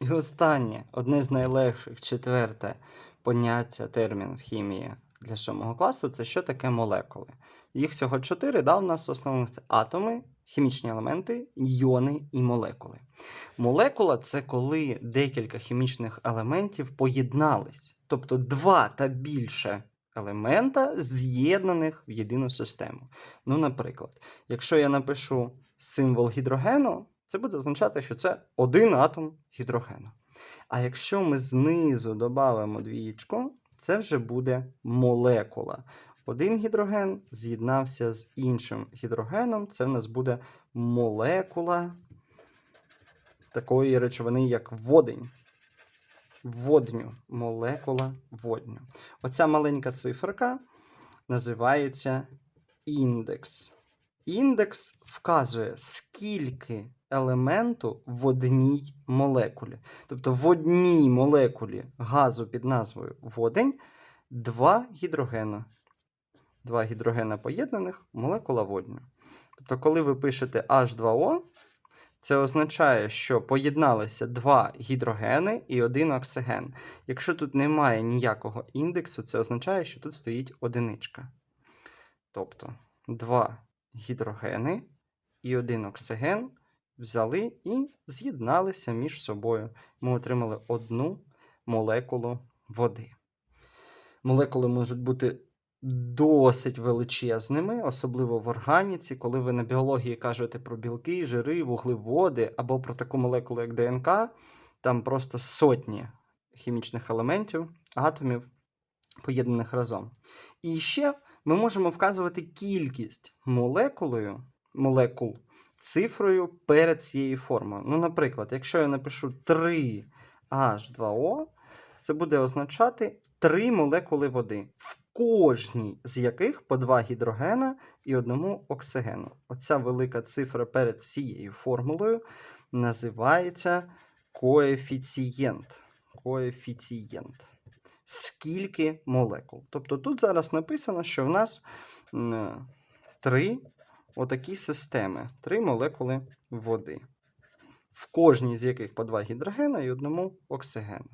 І останнє, одне з найлегших, четверте поняття, термін в хімії для сьомого класу це що таке молекули. Їх всього чотири, да, у нас основних це атоми, хімічні елементи, йони і молекули. Молекула це коли декілька хімічних елементів поєднались, тобто два та більше елемента з'єднаних в єдину систему. Ну, наприклад, якщо я напишу символ гідрогену, це буде означати, що це один атом гідрогену. А якщо ми знизу додамо двієчку, це вже буде молекула. Один гідроген з'єднався з іншим гідрогеном, це в нас буде молекула такої речовини, як водень. Водню, молекула водню. Оця маленька циферка називається індекс. Індекс вказує, скільки елементу в одній молекулі. Тобто в одній молекулі газу під назвою водень два гідрогена. Два гідрогена поєднаних молекула водню. Тобто, коли ви пишете H2O, це означає, що поєдналися два гідрогени і один оксиген. Якщо тут немає ніякого індексу, це означає, що тут стоїть одиничка. Тобто два гідрогени і один оксиген взяли і з'єдналися між собою. Ми отримали одну молекулу води. Молекули можуть бути досить величезними, особливо в органіці, коли ви на біології кажете про білки, жири, вуглеводи або про таку молекулу, як ДНК, там просто сотні хімічних елементів, атомів, поєднаних разом. І ще ми можемо вказувати кількість молекулою, молекул цифрою перед цією формою. Ну, наприклад, якщо я напишу 3H2O, це буде означати 3 молекули води, в кожній з яких по 2 гідрогена і одному оксигену. Оця велика цифра перед всією формулою називається коефіцієнт. Коефіцієнт. Скільки молекул. Тобто тут зараз написано, що в нас три отакі системи, три молекули води, в кожній з яких по два гідрогена і одному оксигену.